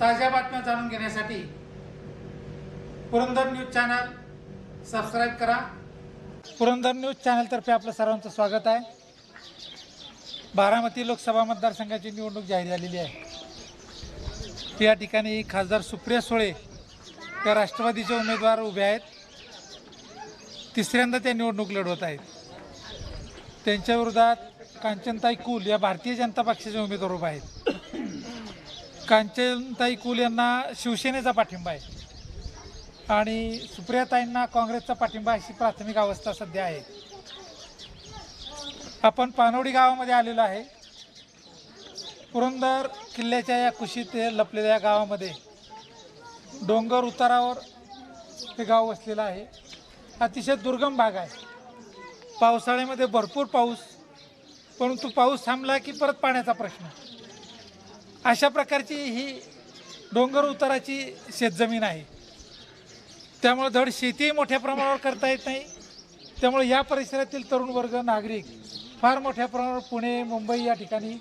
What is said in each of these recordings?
ताज्या बातम्या जाणून घेण्यासाठी पुरंदर न्यूज चॅनल सबस्क्राईब करा. पुरंदर न्यूज चॅनलतर्फे आपलं सर्वांचं स्वागत आहे. बारामती लोकसभा मतदारसंघाची निवडणूक जाहीर झालेली आहे. या ठिकाणी खासदार सुप्रिया सुळे त्या राष्ट्रवादीचे उमेदवार उभे आहेत. तिसऱ्यांदा ते निवडणूक लढवत आहेत. त्यांच्या विरोधात कांचनताई कुल या भारतीय जनता पक्षाचे उमेदवार उभे आहेत. कांचनताई कुल यांना शिवसेनेचा पाठिंबा आहे. आणि सुप्रियाताईंना काँग्रेसचा पाठिंबा अशी प्राथमिक अवस्था सध्या आहे. आपण पानवडी गावामध्ये आलेलो आहे. पुरंदर किल्ल्याच्या या कुशीत लपलेल्या गावामध्ये डोंगर उतारावर हे गाव वसलेलं आहे. अतिशय दुर्गम भाग आहे. पावसाळ्यामध्ये भरपूर पाऊस परंतु पाऊस थांबला की परत पाण्याचा प्रश्न. अशा प्रकारची ही डोंगर उताराची शेतजमीन आहे. त्यामुळे धड शेतीही मोठ्या प्रमाणावर करता येत नाही. त्यामुळे या परिसरातील तरुण वर्ग नागरिक फार मोठ्या प्रमाणावर पुणे मुंबई या ठिकाणी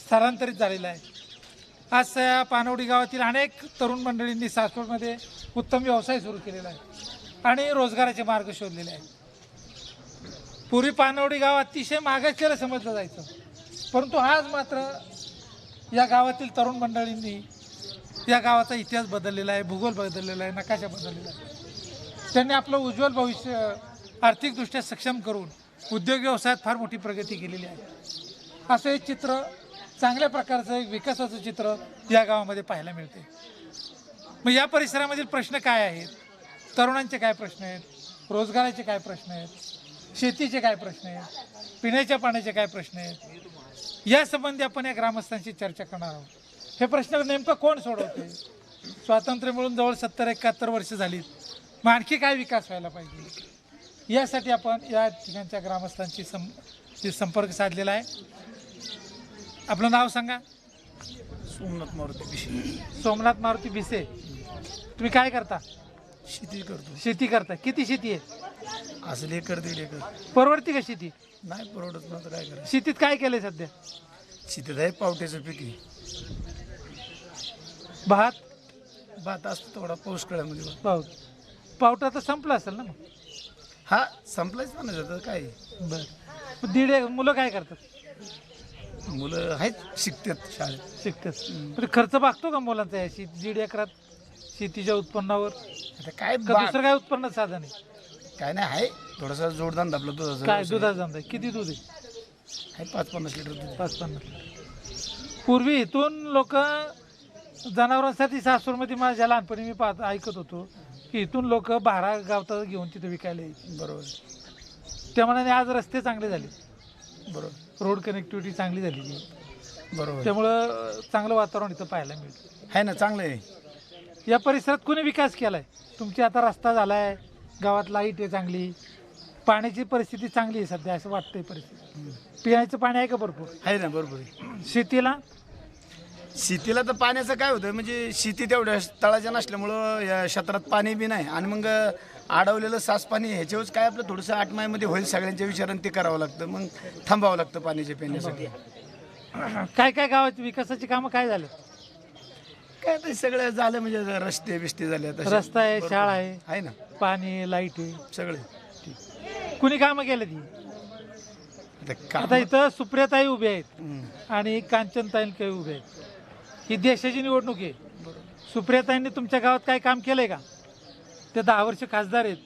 स्थलांतरित झालेला आहे आज या पानवडी गावातील अनेक तरुण मंडळींनी सासवडमध्ये उत्तम व्यवसाय सुरू केलेला आहे आणि रोजगाराचे मार्ग शोधलेले आहेत. पूर्वी पानवडी गाव अतिशय मागासलेलं समजलं जायचं. परंतु आज मात्र या गावातील तरुण मंडळींनी या गावाचा इतिहास बदललेला आहे भूगोल बदललेला आहे नकाशा बदललेला आहे. त्यांनी आपलं उज्ज्वल भविष्य आर्थिकदृष्ट्या सक्षम करून उद्योग व्यवसायात फार मोठी प्रगती केलेली आहे. असं हे चित्र चांगल्या प्रकारचं एक विकासाचं चित्र या गावामध्ये पाहायला मिळते. मग या परिसरामधील प्रश्न काय आहेत? तरुणांचे काय प्रश्न आहेत? रोजगाराचे काय प्रश्न आहेत? शेतीचे काय प्रश्न आहेत? पिण्याच्या पाण्याचे काय प्रश्न आहेत? या संबंधी आपण या ग्रामस्थांशी चर्चा करणार आहोत. हे प्रश्न नेमकं कोण सोडवते स्वातंत्र्य मिळून जवळ सत्तर एकाहत्तर वर्ष झालीत. मग आणखी काय विकास व्हायला पाहिजे? यासाठी आपण या ठिकाणच्या ग्रामस्थांशी सं संपर्क साधलेला आहे. आपलं नाव सांगा. सोमनाथ मारुती पिशवी सोमनाथ मारुती भिसे. तुम्ही काय करता? शेती करतो. शेती करता. किती शेती आहे? असं लेकर दीड एकर. परवडती का शेती? नाही परवडत नव्हतं काय करायचं. शेतीत काय केलंय सध्या? शेतीत आहे पावट्याचं पीक आहे. भात? भात असतो थोडा पाऊस काळामध्ये पाऊस. पावटा तर संपला असेल ना मग? हा संपलाच ना जातं काय? बरं. दीड एक मुलं काय करतात? मुलं आहेत शिकतात शाळेत. शिकतात. म्हणजे खर्च भागतो का मुलांचा या शेती दीड एकरात शेतीच्या उत्पन्नावर? आता काय का बा- दुसरं काय उत्पन्न साधन आहे? काय नाही आहे. थोडासा आपलं दुधाचं काय व्यवसाय. दुधाचा धंदा आहे? किती दूध आहे? आहे पाच पन्नास लिटर दूध आहे. पाच पन्नास पूर्वी इथून लोक जनावरांसाठी सासूरमध्ये माझ्या लहानपणी मी पाहत ऐकत होतो की इथून लोक बारा गावता घेऊन तिथे विकायला यायचे. बरोबर. त्या मनाने आज रस्ते चांगले झाले बरोबर. रोड कनेक्टिव्हिटी चांगली झालेली आहे. बरोबर. त्यामुळं अं, चांगलं वातावरण इथं पाहायला मिळतं. आहे ना चांगलं आहे. या परिसरात कोणी विकास केलाय? तुमची आता रस्ता झालाय. गावात लाइट आहे चांगली पाण्याची परिस्थिती चांगली आहे सध्या असं वाटतंय परिस्थिती. पिण्याचं पाणी आहे का भरपूर? आहे ना बरोबर आहे. शेतीला? शेतीला तर पाण्याचं काय होतं म्हणजे शेती तेवढ्या तळाच्या नसल्यामुळं या क्षेत्रात पाणी बी नाही. आणि मग अडवलेलं सास पाणी ह्याच्यावरच काय आपलं थोडंसं आठ महिन्यामध्ये होईल सगळ्यांच्या विचारानं ते करावं लागतं. मग थांबावं लागतं पाण्याच्या पिण्यासाठी. काय काय गावात विकासाची कामं काय झाले? काय ते सगळं झालं म्हणजे रस्ते बिस्ते झाले आता. रस्ता आहे शाळा आहे. आहे ना. पाणी लाइट आहे सगळे. कुणी कामं केलं ती आता काम आता इथं सुप्रियाताई उभे आहेत आणि कांचनताई काही उभे आहेत. ही देशाची निवडणूक आहे. सुप्रियाताईंनी तुमच्या गावात काय काम केलंय का? ते दहा वर्ष खासदार आहेत.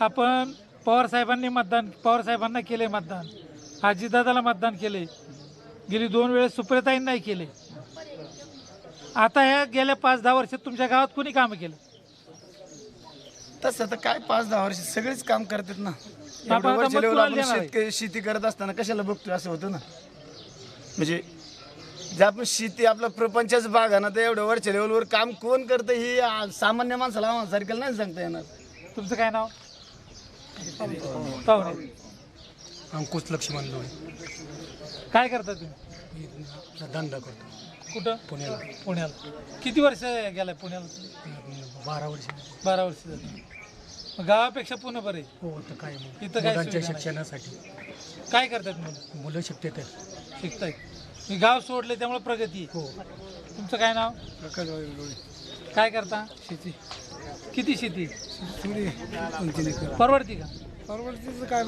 आपण पवार साहेबांनी मतदान पवार साहेबांना केले मतदान. आजीदादाला मतदान केले गेली दोन वेळेस सुप्रियाताईंनाही केले आता ह्या गेल्या पाच दहा वर्षात तुमच्या गावात कुणी कामं केलं? तसं तर काय पाच दहा वर्ष सगळेच काम करतात ना. आता एवढं वर्ष आपण. शेतकरी शेती करत असताना कशाला बघतोय असं होतं ना. म्हणजे जे आपण शेती आपला प्रपंचाच भाग आहे ना तर एवढं वरच्या लेवलवर काम कोण करतं ही आ, सामान्य माणसाला आम्हाला नाही सांगता येणार. तुमचं काय नाव? पाहुणे. अंकुश लक्ष्मण काय करता तुम्ही? मी धंदा करतो. कुठं? पुण्याला. पुण्याला. किती वर्ष गेलाय पुण्याला? बारा वर्ष. बारा वर्ष झाली. मग गावापेक्षा पुणे बरे हो तर काय मग? इथं काय मुलांच्या सुविधा नाही? शिक्षणासाठी. काय करतात मुलं? मुलं शिकतात शिकतायत. मी गाव सोडले त्यामुळे प्रगती आहे. हो. तुमचं काय नाव? प्रकाश डोळे काय करता? शेती. किती शेती थोडी परवडती का? परवडतीचं काय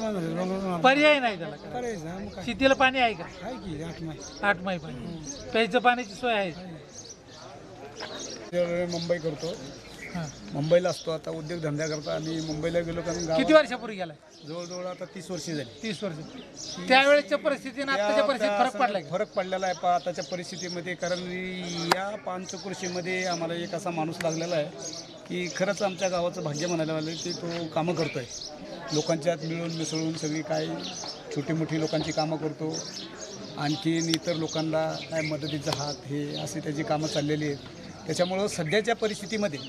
पर्याय नाही त्याला करायचं हा, मग काय शेतीला पाणी आहे का आहे की आठ माय आठ माही पाणी प्यायचं पाण्याची सोय आहे मुंबई करतो हां. मुंबईला असतो आता उद्योगधंदा करता आणि मुंबईला गेलो कारण किती वर्षापूर्वी गेलाय? जवळजवळ आता तीस वर्षे झाली. तीस वर्ष. त्यावेळेच्या परिस्थितीने आताच्या परिस्थितीत फरक पडला का? फरक पडलेला आहे पा आताच्या परिस्थितीमध्ये कारण या पानचकृषीमध्ये आम्हाला एक असा माणूस लागलेला आहे की खरंच आमच्या गावाचं भाग्य म्हणायला लागलं की तो कामं करतोय. लोकांच्यात मिळून मिसळून सगळी काय छोटी मोठी लोकांची कामं करतो. आणखीन इतर लोकांना काय मदतीचा हात हे असे त्याची कामं चाललेली आहेत. त्याच्यामुळं सध्याच्या परिस्थितीमध्ये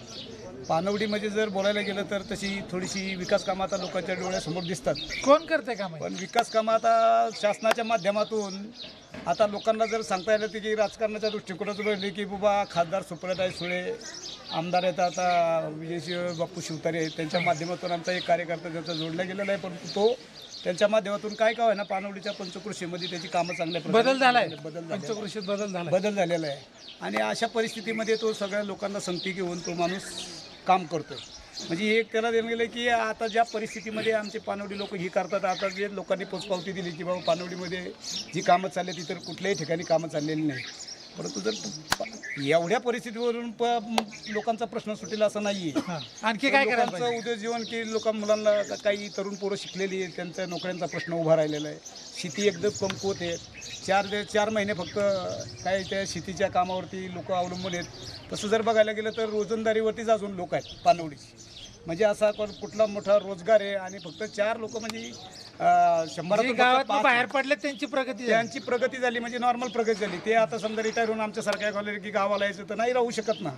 पानवडीमध्ये जर बोलायला गेलं तर तशी थोडीशी विकास कामं आता लोकांच्या डोळ्यासमोर दिसतात. कोण करतंय काम? पण विकास कामं आता शासनाच्या माध्यमातून आता लोकांना जर सांगता येलं ते की राजकारणाच्या दृष्टिकोनातून राहिले की बाबा खासदार सुप्रियाताई सुळे आमदार आहेत आता विजयसिंह बाप्पू शिवतारे त्यांच्या माध्यमातून आमचा एक कार्यकर्ता त्यांचा जोडला गेलेला आहे परंतु तो त्यांच्या माध्यमातून काय काय ना पानवडीच्या पंचकृषीमध्ये त्याची कामं चांगल्या बदल झालाय. बदल झाले पंचकृषीत बदल झालाय. बदल झालेला आहे. आणि अशा परिस्थितीमध्ये तो सगळ्या लोकांना संगती घेऊन तो माणूस काम करतोय. म्हणजे एक त्याला देणं गेलं की आता ज्या परिस्थितीमध्ये आमचे पानवडी लोक ही करतात आता जे लोकांनी पोचपावती दिली की बाबा पानवडीमध्ये जी कामं चालली इतर कुठल्याही ठिकाणी कामं चाललेली नाही परंतु जर एवढ्या परिस्थितीवरून प लोकांचा प्रश्न सुटेल असं नाही आहे हां. आणखी काय पाहिजे? उद्योगजीवन की लोक मुलांना काही तरुण पोरं शिकलेली आहेत त्यांच्या नोकऱ्यांचा प्रश्न उभा राहिलेला आहे. शेती एकदम कमकुवत आहे. चार ते चार महिने फक्त काय त्या शेतीच्या कामावरती लोक अवलंबून आहेत. तसं जर बघायला गेलं तर रोजंदारीवरतीच अजून लोक आहेत पानवडीची. म्हणजे असा कोण कुठला मोठा रोजगार आहे आणि फक्त चार लोक म्हणजे जे पाच- बाहेर पडले त्यांची प्रगती झाली. त्यांची प्रगती झाली म्हणजे नॉर्मल प्रगती झाली. ते आता समजा रिटायर होऊन आमच्यासारख्या कॉलेज की गावाला यायचं तर नाही राहू शकत ना.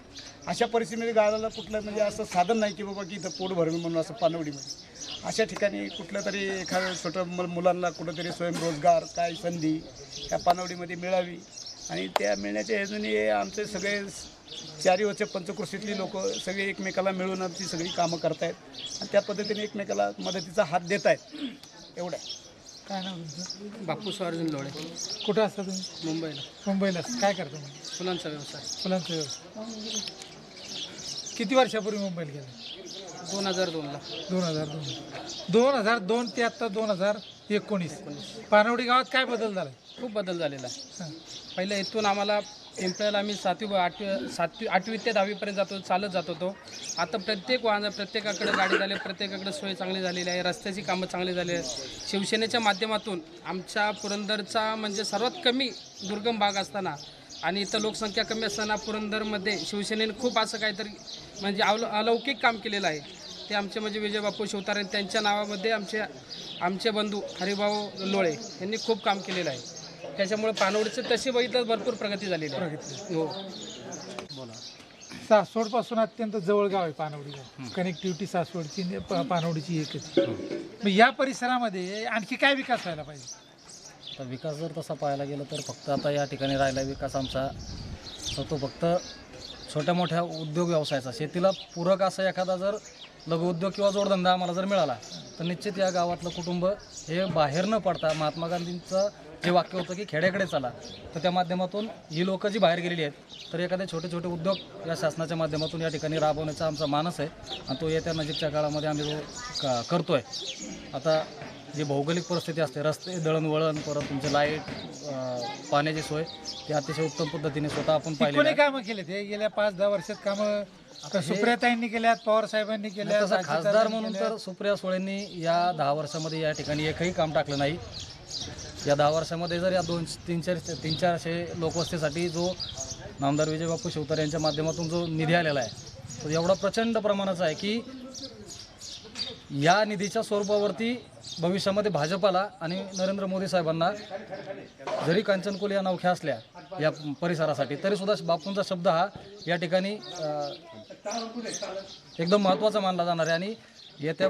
अशा परिस्थितीमध्ये गावाला कुठलं म्हणजे असं साधन नाही की बाबा की इथं पोट भरणं म्हणून असं पानवडीमध्ये. अशा ठिकाणी कुठलं तरी एखादं छोटं मु- मुलांना कुठंतरी स्वयंरोजगार काय संधी त्या पानवडीमध्ये मिळावी. आणि त्या मिळण्याच्या हेतूने आमचे सगळे चारी वरचे पंचकृषीतली लोक सगळे एकमेकाला मिळून आमची सगळी कामं करतायत. आणि त्या पद्धतीने एकमेकाला मदतीचा हात देत आहेत एवढं. आहे. काय नाव तुमचं? बापू अर्जुन लोळे. कुठं असता तुम्ही? मुंबईला. मुंबईला असता. काय करता मग फुलांचा व्यवसाय. फुलांचा व्यवसाय. किती वर्षापूर्वी मुंबईला गेला? दोन हजार दोनला दोन हजार दोन. दोन हजार दोन ते आत्ता दोन हजार एकोणीस. पानवडी गावात काय बदल झाला खूप बदल झालेला आहे. पहिलं इथून आम्हाला एम्प्लॉयला आम्ही सातवी आठवी सातवी आठवी ते दहावीपर्यंत जातो चालत जात होतो. आता प्रत्येक वाहन प्रत्येकाकडे गाडी झाली प्रत्येकाकडे सोय चांगली झालेली आहे रस्त्याची कामं चांगली झाली आहेत. शिवसेनेच्या माध्यमातून आमच्या पुरंदरचा म्हणजे सर्वात कमी दुर्गम भाग असताना आणि इथं लोकसंख्या कमी असताना पुरंदरमध्ये शिवसेनेने खूप असं काहीतरी म्हणजे अवल अलौकिक काम केलेलं आहे. ते आमचे म्हणजे विजय बापू शिवतारे त्यांच्या नावामध्ये आमचे आमचे बंधू हरिभाऊ लोळे यांनी खूप काम केलेलं आहे. त्याच्यामुळे पानवडीचं तशी बघितलं तर भरपूर प्रगती झालेली आहे. हो. सासवडपासून अत्यंत जवळ गाव आहे पानवडी गाव. कनेक्टिव्हिटी सासवडची आणि प- पानवडीची एकच मग या परिसरामध्ये आणखी काय विकास व्हायला पाहिजे? तर विकास जर तसा पाहायला गेलं तर फक्त आता या ठिकाणी राहिला विकास आमचा. तर तो फक्त छोट्या मोठ्या उद्योग व्यवसायाचा. शेतीला पूरक असा एखादा जर लघुउद्योग किंवा जोडधंदा आम्हाला जर मिळाला तर निश्चित या गावातलं कुटुंब हे बाहेर न पडता महात्मा गांधींचं जे वाक्य होतं की खेड्याकडे चला तर त्या माध्यमातून ही लोक जी बाहेर गेलेली आहेत तर एखादे छोटे छोटे उद्योग या शासनाच्या माध्यमातून या ठिकाणी राबवण्याचा आमचा मानस आहे आणि तो येत्या नजीकच्या काळामध्ये आम्ही तो का करतो आहे आता जी भौगोलिक परिस्थिती असते रस्ते दळणवळण परत तुमचे लाइट पाण्याची सोय ती अतिशय उत्तम पद्धतीने स्वतः आपण कोणी आहे. कामं केले ते गेल्या पाच दहा वर्षात कामं सुप्रियाताईंनी केल्यात पवार साहेबांनी केल्यात तसं खासदार म्हणून. तर सुप्रिया सुळेंनी या दहा वर्षामध्ये या ठिकाणी एकही काम टाकलं नाही. या दहा वर्षामध्ये जर या दोन तीन चार तीन चारशे लोकवस्तीसाठी जो नामदार विजय बापू शिवतारे यांच्या माध्यमातून जो निधी आलेला आहे तो एवढा प्रचंड प्रमाणाचा आहे की या निधीच्या स्वरूपावरती भविष्यामध्ये भाजपाला आणि नरेंद्र मोदी साहेबांना जरी कांचनकुल या नौख्या असल्या या परिसरासाठी तरीसुद्धा बापूंचा शब्द हा या ठिकाणी एकदम महत्त्वाचा मानला जाणार आहे. आणि येत्या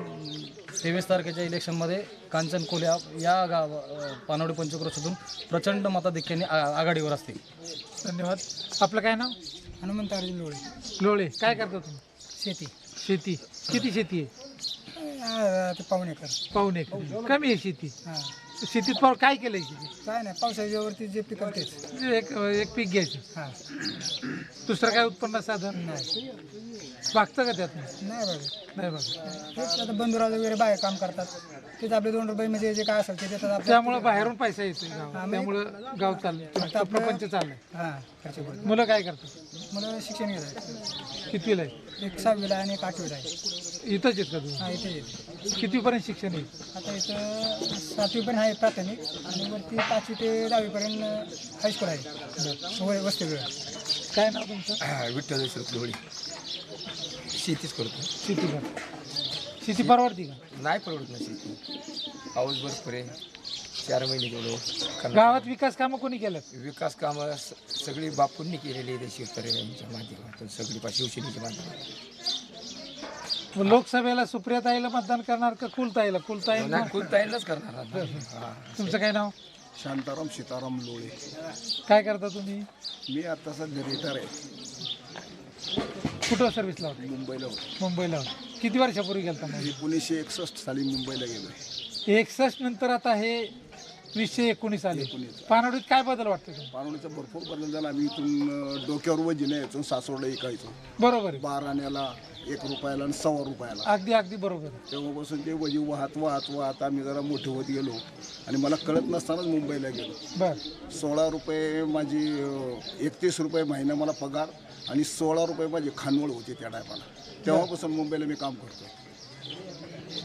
तेवीस तारखेच्या इलेक्शनमध्ये कांचन कोल्या या गाव पानवडी पंचक्रोशीतून प्रचंड मताधिक्याने आ- आघाडीवर असतील. धन्यवाद. आपलं काय नाव? हनुमंत अर्जुन लोळे. लोळे. काय करता तुम्ही? शेती. शेती. किती शेती आहे? ते पाहुणे कर एकर. कमी आहे शेती? हां. शेतीत फार काय केलंय की काय नाही पावसाच्यावरती जे पिकं तेच. एक एक पीक घ्यायचं. हां. दुसरं काय उत्पन्न साधन? नाही. भागतं का त्यात नाही बघा नाही बघा तेच आता बंधुराज वगैरे बाहेर काम करतात. तेच आपले दोन रुपये म्हणजे जे काय असेल ते देतात आपल्या त्यामुळं बाहेरून पैसा येतोय गावात. त्यामुळं गाव चाललंय. प्रपंच चाललंय. हां खर्च मुलं काय करतात? मला शिक्षण घेत कितवीला आहे? एक सहावीला आणि एक आठवीला आहे. इथंच आहेत का तू हा इथे येते कितवीपर्यंत शिक्षण आहे आता इथं सातवी पण आहे प्राथमिक आणि वरती पाचवी ते दहावीपर्यंत हायस्कूल आहे. वय वसतिगृह काय नाव तुमचं? विठ्ठल श्रुतलोळी शेतीच करतो. शेती कर शेती परवडती का? नाही परवडत ना शेती. पाऊस भरपूर आहे. चार महिने गेलो. कारण गावात विकास कामं कोणी केलं? विकास कामं स- सगळी बापूंनी केलेली आहे शिवतरे यांच्या माध्यमातून. सगळी शिवसेनेच्या माध्यमातून. लोकसभेला सुप्रियाताईला मतदान करणार का कुलताईला? कुलताई कुलताईलाच करणार आता. हा. तुमचं काय नाव? शांताराम सीताराम लोळे. काय करता तुम्ही? मी आता सध्या रिटायर आहे. कुठं सर्व्हिसला होता? मुंबईला होतो. मुंबईला होता. किती वर्षापूर्वी गेलता एकोणीसशे एकसष्ट साली मुंबईला गेलो एकसष्ट नंतर आता हे वीसशे एकोणीस आले. पानवडीत काय बदल वाटतो तुम्हाला? पाणवडीचा भरपूर बदल झाला. आम्ही इथून अं, डोक्यावर वजीने यायचो सासवडला इकायचो बरोबर आहे. बारा आण्याला एक रुपयाला आणि सव्वा रुपयाला. अगदी अगदी बरोबर आहे. तेव्हापासून ते वजी वाहत वाहत वाहत आम्ही जरा मोठे होत गेलो. आणि मला कळत नसतानाच मुंबईला गेलो. बर. सोळा रुपये माझी एकतीस रुपये महिना मला पगार आणि सोळा रुपये माझी खानवळ होती त्या टायमाला. तेव्हापासून मुंबईला मी काम करतो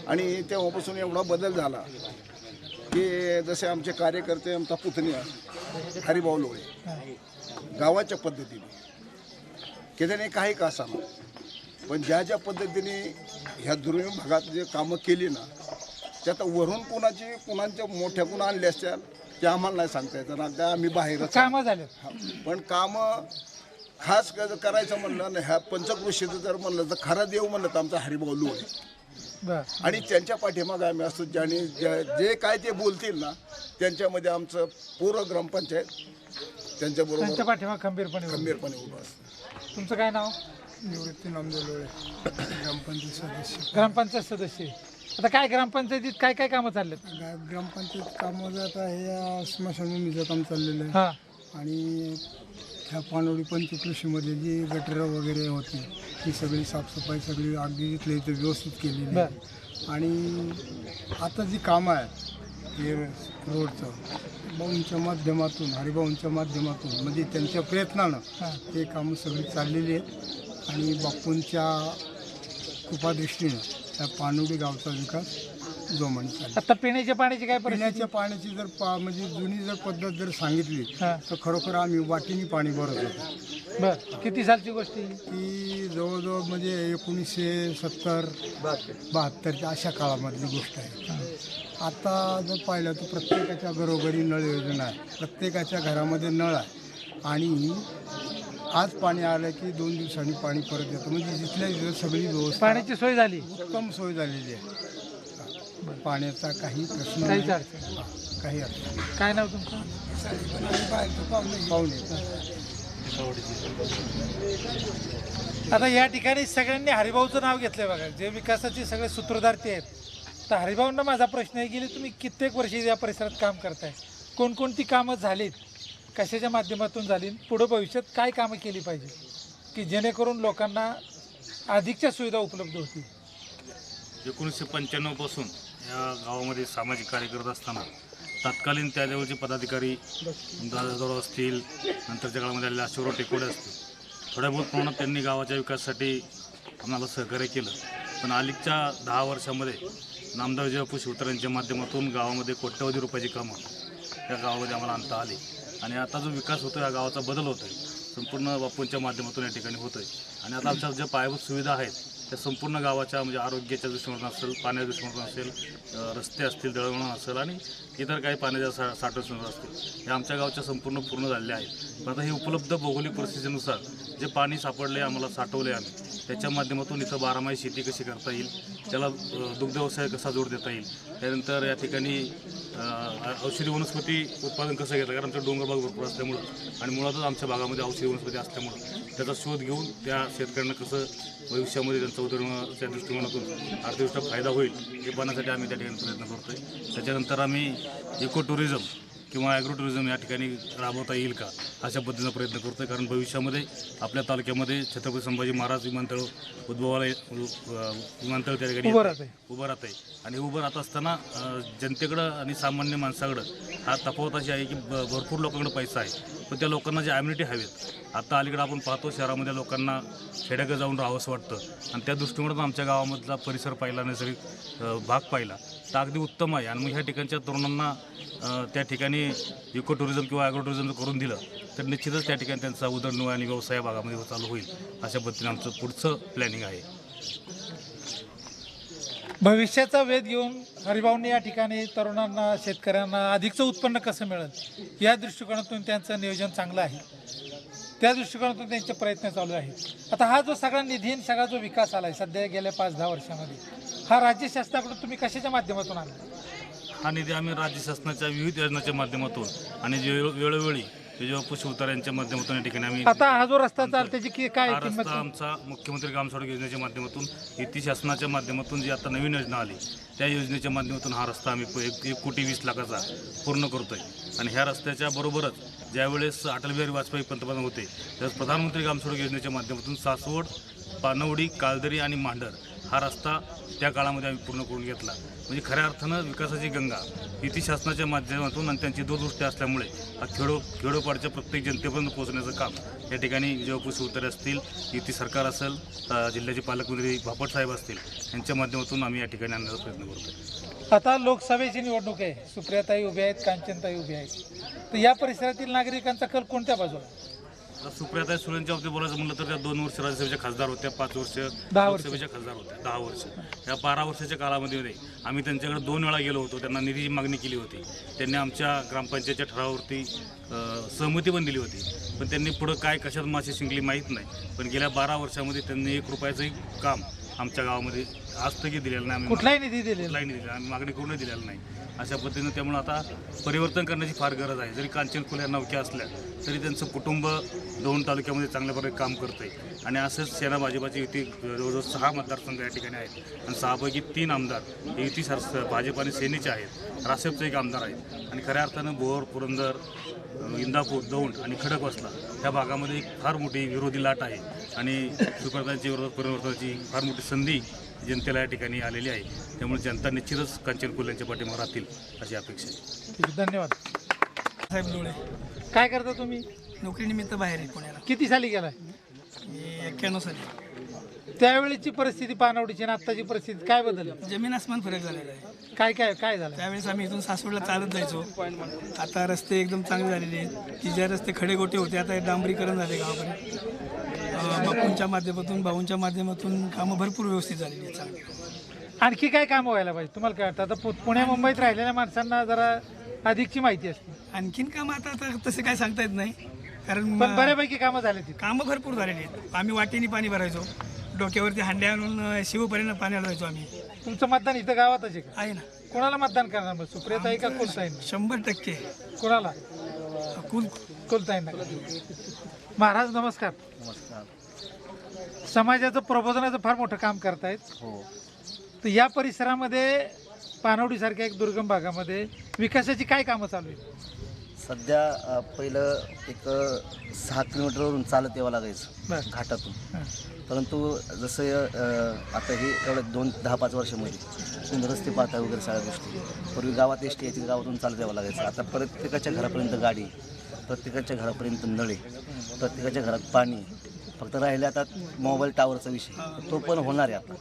आणि तेव्हापासून एवढा बदल झाला. की जसे आमचे कार्यकर्ते आमचा पुतण्या हरिभाऊ लोळे गावाच्या पद्धतीने. की त्याने काही का असावं? पण ज्या ज्या पद्धतीने ह्या दुर्गम भागात जे कामं केली ना त्यात वरून कोणाची कोणाच्या मोठ्या कोणा आणल्या असत्या ते आम्हाला नाही सांगता येतं. ना त्या आम्ही बाहेरच कामं झाले हा. पण कामं खास करायचं म्हणलं ना ह्या पंचकृषीचं जर म्हणलं तर खरा देव म्हणलं तर आमचा हरिभाऊ लोळे आणि त्यांच्या पाठीमागे आम्ही असतो ज्याने ज्या- जे काय ते बोलतील ना त्यांच्यामध्ये आमचं पूर्ण ग्रामपंचायत त्यांच्याबरोबर त्यांच्या पाठीमाग खंबीरपणे उभं. खंबीरपणे उभं असतं. तुमचं काय नाव? निवृत्ती नामदेव लोळे ग्रामपंचायत सदस्य. ग्रामपंचायत सदस्य. आता काय ग्रामपंचायतीत काय काय कामं चाललेत? गा- ग्रामपंचायत कामाचं आता हे स्मशानभूमीचं काम चाललेलं आहे. हा. आणि ह्या पानवडी पंचकृषीमध्ये जी गटरं वगैरे होती ती सगळी साफसफाई सगळी अगदी इथल्या इथं व्यवस्थित केलेली आहे. आणि आता जी कामं आहेत हे रोडचं भाऊंच्या माध्यमातून हरिभाऊंच्या माध्यमातून म्हणजे त्यांच्या प्रयत्नानं ते कामं सगळी चाललेली आहेत. आणि बापूंच्या कृपादृष्टीनं त्या पानवडी गावचा विकास जोमाने चालला. आता पिण्याच्या पाण्याची काय परिस्थिती? पिण्याच्या पाण्याची जर पा म्हणजे जुनी जर पद्धत जर सांगितली हा. तर खरोखर आम्ही वाटीनी पाणी भरत होतो. बर. किती सालची गोष्ट आहे? ही? ती जवळजवळ म्हणजे एकोणीसशे सत्तर बहात्तरच्या अशा काळामधली गोष्ट आहे. आता जर पाहिलं तर प्रत्येकाच्या घरोघरी नळ योजना आहे. प्रत्येकाच्या घरामध्ये नळ आहे. आणि आज पाणी आलं की दोन दिवसांनी पाणी परत येतं. म्हणजे जिथल्या तिथं सगळी व्यवस्था पाण्याची सोय झाली. उत्तम सोय झालेली आहे. पाण्याचा काही प्रश्न काहीच नाही. अडचण काही अडचण. काय नाव तुमचं? पाहुणे. आता या ठिकाणी सगळ्यांनी हरिभाऊचं नाव घेतलंय बघा. जे विकासाचे सगळे सूत्रधार ते आहेत. तर हरिभाऊंना माझा प्रश्न आहे गेले तुम्ही कित्येक वर्षे या परिसरात काम करताय. कोणकोणती कामं झालीत? कशाच्या माध्यमातून झाली? पुढं भविष्यात काय कामं केली पाहिजे? की जेणेकरून लोकांना अधिकच्या सुविधा उपलब्ध होतील? एकोणीसशे पंच्याण्णवपासून या गावामध्ये सामाजिक कार्य करत असताना तत्कालीन त्या जवळचे पदाधिकारी दादाजवळ असतील नंतरच्या काळामध्ये आलेले शिवराव टेकोडे असतील. थोड्या बहुत प्रमाणात त्यांनी गावाच्या विकासासाठी आम्हाला सहकार्य केलं. पण अलीकडच्या दहा वर्षामध्ये नामदार विजयबापू शिवतर यांच्या माध्यमातून गावामध्ये कोट्यवधी रुपयाची कामं या गावामध्ये आम्हाला आणता आली. आणि आता जो विकास होतो या गावाचा बदल होतो आहे संपूर्ण बापूंच्या माध्यमातून या ठिकाणी होतो आहे आणि आता आमच्या ज्या पायाभूत सुविधा आहेत त्या संपूर्ण गावाच्या म्हणजे आरोग्याच्या दृष्टिकोनातून असेल पाण्याच्या दृष्टिकोनातून असेल रस्ते असतील दळवणं असेल आणि इतर काही पाण्याच्या सा साठवण असतील या आमच्या गावच्या संपूर्ण पूर्ण झालेल्या आहेत. पण आता हे उपलब्ध भौगोलिक परिस्थितीनुसार जे पाणी सापडले आम्हाला साठवले आम्ही. त्याच्या माध्यमातून इथं बारामाही शेती कशी करता येईल त्याला दुग्धव्यवसाय कसा जोड देता येईल त्यानंतर या ठिकाणी औषधी वनस्पती उत्पादन कसं घेतं कारण आमचा डोंगरबाग भरपूर असल्यामुळं आणि मुळातच आमच्या भागामध्ये औषधी वनस्पती असल्यामुळं त्याचा शोध घेऊन त्या शेतकऱ्यांना कसं भविष्यामध्ये त्यांचा उदरनिर्वाहाच्या दृष्टिकोनातून आर्थिकदृष्ट्या फायदा होईल हे पाहण्यासाठी आम्ही त्या ठिकाणी प्रयत्न करतो आहे त्याच्यानंतर आम्ही इको टुरिझम किंवा ॲग्रो टुरिझम या ठिकाणी राबवता येईल का? अशा पद्धतीचा प्रयत्न करतोय कारण भविष्यामध्ये आपल्या तालुक्यामध्ये छत्रपती संभाजी महाराज विमानतळ उद्भवाला विमानतळ त्या ठिकाणी उभं. राहतंय. उभं राहत आहे आणि उभं राहत असताना जनतेकडं आणि सामान्य माणसाकडं हा तफावत अशी आहे की ब- भरपूर लोकांकडे पैसा आहे पण त्या लोकांना जे ॲम्युनिटी हवेत आता अलीकडे आपण पाहतो शहरामध्ये लोकांना खेड्याकडे जाऊन राहावंसं वाटतं आणि त्या दृष्टिकोनातून आमच्या गावामधला परिसर पाहिला नैसर्गिक भाग पाहिला तर अगदी उत्तम आहे. आणि मग ह्या ठिकाणच्या तरुणांना त्या ठिकाणी इको टुरिझम किंवा ॲग्रो टुरिझम करून दिलं तर निश्चितच त्या ठिकाणी त्यांचा उदरनिर्वाह आणि व्यवसाय भागामध्ये चालू होईल अशा पद्धतीने आमचं पुढचं प्लॅनिंग आहे. भविष्याचा वेध घेऊन हरिभाऊंनी या ठिकाणी तरुणांना शेतकऱ्यांना अधिकचं उत्पन्न कसं मिळेल या दृष्टिकोनातून त्यांचं नियोजन चांगलं आहे. त्या दृष्टिकोनातून त्यांचे प्रयत्न चालू आहेत. आता हा जो सगळा निधी सगळा जो विकास आला आहे सध्या गेल्या पाच दहा वर्षामध्ये हा राज्य शासनाकडून तुम्ही कशाच्या माध्यमातून आणला? हा निधी आम्ही राज्य शासनाच्या विविध योजनांच्या माध्यमातून आणि जे वेळो- वेळोवेळी विजयबापू शिवतार माध्यमातून या ठिकाणी आम्ही आता हा जो रस्ता चाल त्याची की काय हा किंमत? रस्ता आमचा मुख्यमंत्री ग्रामसडक योजनेच्या माध्यमातून युती शासनाच्या माध्यमातून जी आता नवीन योजना आली त्या योजनेच्या माध्यमातून हा रस्ता आम्ही प- एक एक कोटी वीस लाखाचा पूर्ण करतो आहे आणि ह्या रस्त्याच्या बरोबरच ज्यावेळेस अटल बिहारी वाजपेयी पंतप्रधान होते त्यावेळेस प्रधानमंत्री ग्रामसडक योजनेच्या माध्यमातून सासवड पानवडी कालदरी आणि मांडर हा रस्ता त्या काळामध्ये आम्ही पूर्ण करून घेतला. म्हणजे खऱ्या अर्थानं विकासाची गंगा युती शासनाच्या माध्यमातून आणि त्यांची दूरदृष्टी असल्यामुळे हा खेडो खेडोपाडच्या प्रत्येक जनतेपर्यंत पोहोचण्याचं काम या ठिकाणी विजयबापू शिवतारे असतील युती सरकार असेल जिल्ह्याचे पालकमंत्री बापट साहेब असतील यांच्या माध्यमातून आम्ही या ठिकाणी आणण्याचा प्रयत्न करतो आता लोकसभेची निवडणूक आहे. सुप्रियाताई उभे आहेत कांचनताई उभे आहेत. तर या परिसरातील नागरिकांचा कल कोणत्या बाजूला? सुप्रियाताई सुळेंच्या बाबतीत बोलायचं म्हणलं तर त्या दोन वर्ष राज्यसभेच्या खासदार होत्या पाच वर्ष दहा वर्ष. लोकसभेच्या खासदार होत्या दहा वर्ष. या बारा वर्षाच्या कालावधीमध्ये आम्ही त्यांच्याकडे दोन वेळा गेलो होतो. त्यांना निधीची मागणी केली होती. त्यांनी आमच्या ग्रामपंचायतच्या ठरावावरती अ, सहमती पण दिली होती. पण त्यांनी पुढं काय कशात मासे शिंकली माहीत नाही. पण गेल्या बारा वर्षामध्ये त्यांनी एक रुपयाचंही काम आमच्या गावामध्ये आज तरी दिलेलं नाही. आम्ही कुठलाही निधी दिलेला कुठलाही नाही. दिला आणि मागणी करूनही दिलेलं नाही. अशा पद्धतीनं त्यामुळे आता परिवर्तन करण्याची फार गरज आहे. जरी कांचन फुले नौक्या असल्या तरी त्यांचं कुटुंब दोन तालुक्यामध्ये चांगल्या प्रकारे काम करतंय. आणि असंच सेना भाजपाची युती जवळजवळ सहा मतदारसंघ या ठिकाणी आहेत. आणि सहापैकी तीन आमदार हे युती सर भाजप आणि सेनेचे आहेत. रासपचे एक आमदार आहेत. आणि खऱ्या अर्थानं बोर पुरंदर इंदापूर दौंड आणि खडकवासला ह्या भागामध्ये एक फार मोठी विरोधी लाट आहे. आणि सुप्रतांची विरोध परिवर्तनाची फार मोठी संधी जनतेला या ठिकाणी आलेली आहे. त्यामुळे जनता निश्चितच कांचन कुल यांच्या पाठीमागे राहतील अशी अपेक्षा आहे. ठीक आहे, धन्यवाद. साहेब डोळे काय करता तुम्ही? नोकरीनिमित्त बाहेर आहे पुण्याला. किती साली गेलाय? मी एक्क्याण्णव साली. त्यावेळेची परिस्थिती पानवडीची आणि आत्ताची परिस्थिती काय बदल? जमीन आसमान फरक झालेला आहे. काय काय काय झालं? त्यावेळेस आम्ही इथून सासवडला चालत जायचो. आता रस्ते एकदम चांगले झालेले आहेत. की जे रस्ते खडेगोटे होते आता हे डांबरीकरण झाले गावाकडे. अं, बापूंच्या माध्यमातून भाऊंच्या माध्यमातून कामं भरपूर व्यवस्थित झालेली आहेत चांगली. आणखी काय काम व्हायला पाहिजे? तुम्हाला काय वाटतं? आता पु- पुण्या मुंबईत राहिलेल्या माणसांना जरा अधिकची माहिती असते. आणखीन कामं आता आता तसे काय सांगता येत नाही. कारण पण बऱ्यापैकी कामं झाले तिथे. कामं भरपूर झालेली आहेत. आम्ही वाटेनी पाणी भरायचो. डोक्यावरती हांड्या आणून शिवपर्यंत पाण्याला जायचो आम्ही. तुमचं मतदान इथं गावातच आहे का? आहे ना. कोणाला मतदान करणार मग? सुप्रियाताई का कुलताई शंभर टक्के. कोणाला? कुल कुलताईंना. महाराज नमस्कार नमस्कार. समाजाचं प्रबोधनाचं फार मोठं काम करतायत. हो. तर या परिसरामध्ये पानवडीसारख्या एक दुर्गम भागामध्ये विकासाची काय कामं चालू आहेत? सध्या पहिलं एक सहा किलोमीटरवरून चालत यावं लागायचं घाटातून. परंतु जसं आता हे एवढं दोन दहा पाच वर्षामध्ये तुम्ही रस्ते पाहता वगैरे सगळ्या गोष्टी. पूर्वी गावात एस टी यायची गावातून चालत यावं लागायचं. आता प्रत्येकाच्या घरापर्यंत गाडी प्रत्येकाच्या घरापर्यंत नळे प्रत्येकाच्या घरात पाणी फक्त राहिले आता मोबाईल टावरचा विषय. तो पण होणार आहे आता.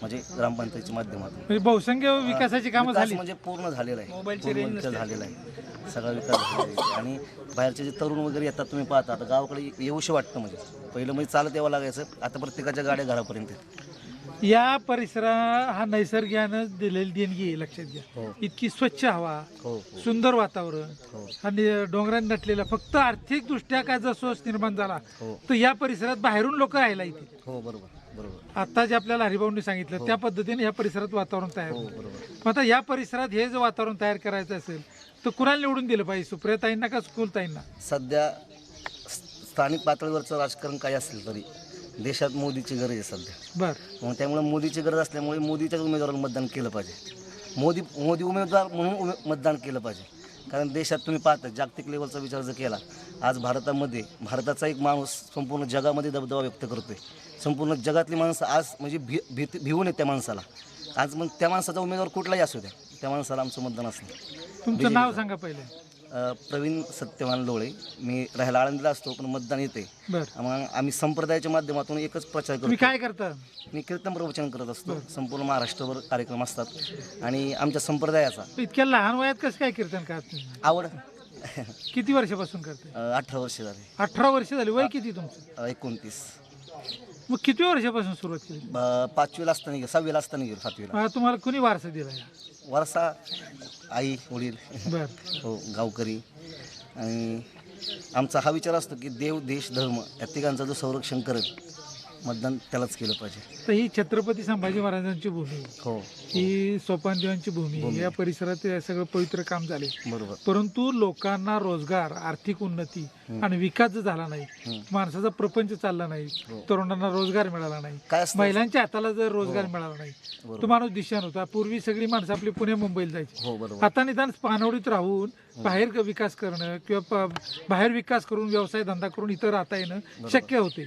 म्हणजे ग्रामपंचायतीच्या माध्यमातून. म्हणजे बहुसंख्य विकासाची कामं झाली. म्हणजे पूर्ण झालेला आहे. पूर्ण झालेला आहे. सगळा विकास आणि बाहेरचे जे तरुण वगैरे येतात तुम्ही पाहता आता गावाकडे येऊशी वाटतं म्हणजे. पहिलं म्हणजे चालत यावं लागायचं आता प्रत्येकाच्या गाड्या घरापर्यंत. या परिसरा हा नैसर्गिकानं दिलेली देणगी लक्षात घ्या. हो. इतकी स्वच्छ हवा हो हो. सुंदर वातावरण. आणि डोंगरांनी नटलेला फक्त आर्थिक दृष्ट्या काय जर सोच निर्माण झाला. तर या परिसरात बाहेरून लोक राहायला येतील. हो बरोबर बरोबर. आता जे आपल्याला हरिभाऊंनी सांगितलं त्या पद्धतीने या परिसरात वातावरण तयार हो आता या परिसरात हे जर वातावरण तयार करायचं असेल तर कुणाला निवडून दिलं पाहिजे सुप्रियाताईंना का स्कूलताईंना? सध्या स्थानिक पातळीवरचं राजकारण काय असेल तरी देशात मोदीची गरज आहे सध्या. बर. मग त्यामुळे मोदीची गरज असल्यामुळे मोदीच्याच उमेदवाराला मतदान केलं पाहिजे. मोदी मोदी उमेदवार म्हणून उमे मतदान केलं पाहिजे. कारण देशात तुम्ही पाहता जागतिक लेवलचा विचार जर केला आज भारतामध्ये भारताचा एक माणूस संपूर्ण जगामध्ये दबदबा व्यक्त करतोय. संपूर्ण जगातली माणसं आज म्हणजे भी भीती भिवून आहेत त्या माणसाला. आज मग त्या माणसाचा उमेदवार कुठलाही असू द्या. त्या माणसाला आमचं मतदान असणार तुमचं नाव सांगा पहिले. अ, प्रवीण सत्यवान लोळे. मी राहायला आळंदीला असतो पण मतदान येते बर. मग आम्ही संप्रदायाच्या माध्यमातून एकच प्रचार तुम्ही करतो काय करता? मी कीर्तन प्रवचन करत असतो. संपूर्ण महाराष्ट्रभर कार्यक्रम असतात. आणि आमच्या संप्रदायाचा. इतक्या लहान वयात कसं काय कीर्तन करत तुम्ही? आवड. किती वर्षापासून करते? अठरा वर्ष झाले. अठरा वर्ष झाली. वय किती तुमचं? अ, एकोणतीस. मग किती वर्षापासून सुरुवात केली? ब- पाचवीला असताना गेलो सहावीला असताना गेलो सातवीला. तुम्हाला कुणी वारसा दिला या? वारसा आई वडील बर. हो गावकरी. आणि आमचा हा विचार असतो की देव देश धर्म या तिघांचं जो संरक्षण करेल मतदान त्यालाच केलं पाहिजे. तर ही छत्रपती संभाजी महाराजांची भूमी. हो. ही सोपानदेवांची भूमी. या परिसरात हे सगळं पवित्र काम झाले. बरोबर. परंतु लोकांना रोजगार आर्थिक उन्नती आणि विकास जर झाला नाही माणसाचा प्रपंच चालला नाही तरुणांना रोजगार मिळाला नाही काय असतं? महिलांच्या हाताला जर रोजगार मिळाला नाही तो माणूस दिशान होता. पूर्वी सगळी माणसं आपली पुणे मुंबईला जायची. हो बरोबर. आता निदान पानवडीत राहून बाहेर विकास करणं किंवा बाहेर विकास करून व्यवसाय धंदा करून इथं राहता येणं शक्य होते.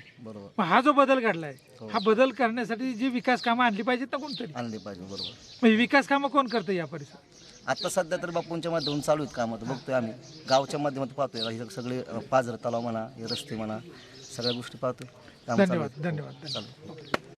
मग हा जो बदल घडलाय हा. बदल करण्यासाठी जी विकास कामं आणली पाहिजेत ना कोणतरी. आणले पाहिजे बरोबर. म्हणजे विकास कामं कोण करतं या परिसरात? आता सध्या तर बापूंच्या माध्यमातून चालू आहेत कामं. तर बघतोय आम्ही. गावच्या माध्यमातून पाहतोय. हे सगळे अ, पाझर तलाव म्हणा हे रस्ते म्हणा सगळ्या गोष्टी पाहतोय. चालू धन्यवाद धन्यवाद